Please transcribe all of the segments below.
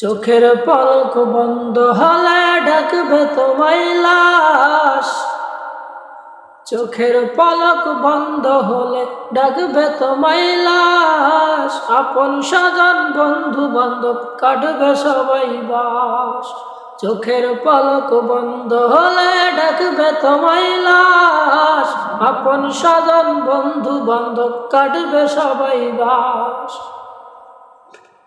চোখের পলক বন্ধ হলে ডাকবে তোমায় লাশ। চোখের পলক বন্ধ হলে ডাকবে তোমায় লাশ। আপন স্বজন, বন্ধু বান্ধব কাটবে সবাই বাস। চোখের পলক বন্ধ হলে ডাকবে তোমায় লাশ। আপন স্বজন, বন্ধু বান্ধব কাটবে সবাই বাস।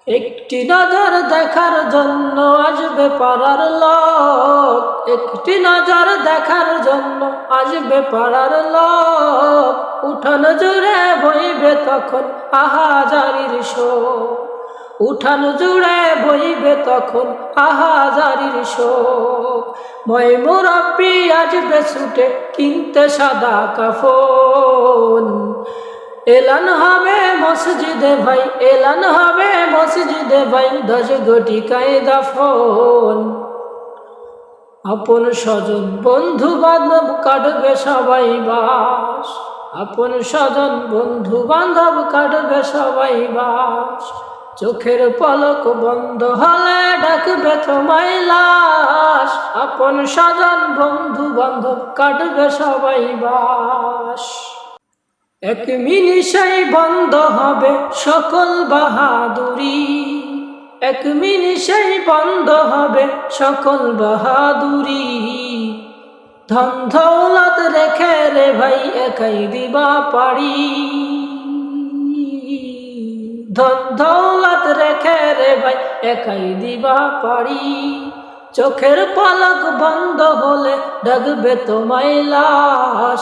একটি নজর দেখার জন্য আসবে পাড়ার লোক। একটি নজর দেখার জন্য আসবে পাড়ার লোক। উঠান জুড়ে বইবে তখন আহাজারির শোক। উঠান জুড়ে বইবে তখন আহাজারির শোক। মই মুরব্বী আসবে ছুটে কিনতে সাদা কাফন। এলান হবে মসজিদে ভাই, এলান হবে মসজিদে ভাই দশ গটি কায়দা ফোন আপন স্বজন বন্ধু বান্ধব কাটবে সবাই বাস। আপন স্বজন বন্ধু বান্ধব কাটবে সবাই বাস। চোখের পলক বন্ধ হলে ডাকবে তোমায় লাশ। আপন স্বজন বন্ধু বান্ধব কাটবে সবাই বাস। এক মিনিষাই বন্ধ হবে সকল বাহাদুরি। এক মিনিষাই বন্ধ হবে সকল বাহাদুরি। ধন দৌলত রেখে রে ভাই, একাই দিবা পারি। ধন দৌলত রেখে রে ভাই, একাই দিবা পারি। চোখের পলক বন্ধ হলে ডাকবে তোমায় লাশ।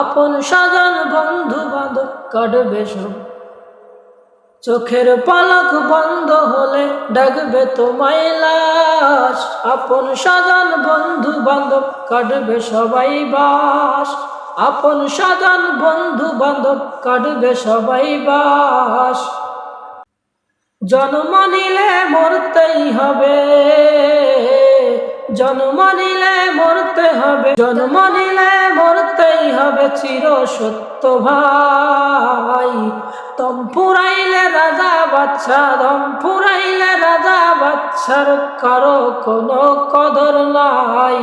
আপন সাজান বন্ধু বান্ধব কাটবে সব চোখের পলক বন্ধ হলে ডাকবে তোমায় লাশ। আপন সাজান বন্ধু বান্ধব কাটবে সবাই বাস। আপন সাজান বন্ধু বান্ধব কাটবে সবাই বাস। জন্ম নিলে মরতেই হবে। জন্ম নিলে মরতে হবে। জন্ম নিলে মরতেই হবে চির সত্য ভাই। তম ফুরাইলে রাজা বাচ্চা দম ফুরাইলে রাজা বাচ্চার কারও কোনো কদর নাই।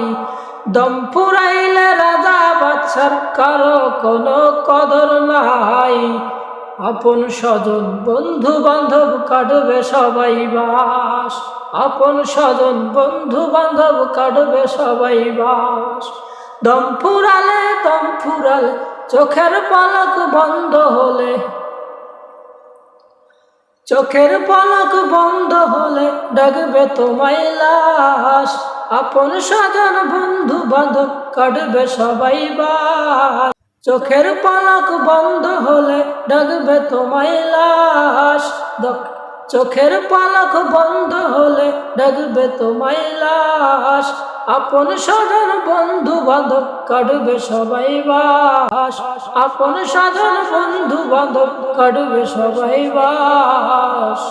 দম ফুরাইলে রাজা বাচ্চার কারও কোনো কদর নাই। আপন স্বজন বন্ধু বান্ধব কাটবে সবাই বাস। আপন স্বজন বন্ধু বান্ধব কাটবে সবাই বাস। দম ফুরালে দম ফুরালে চোখের পলক বন্ধ হলে চোখের পলক বন্ধ হলে ডাকবে তোমায় লাশ। আপন সাজান বন্ধু বান্ধব কাটবে সবাই বাস। চোখের পলক বন্ধ হলে ডাকবে তোমায় লাশ। চোখের পালক বন্ধ হলে ডাকবে তোমায় লাশ। আপন সাধন বন্ধু বান্ধব কাটবে সবাই বাস। আপন সাধন বন্ধু বান্ধব কাটবে সবাই বাস।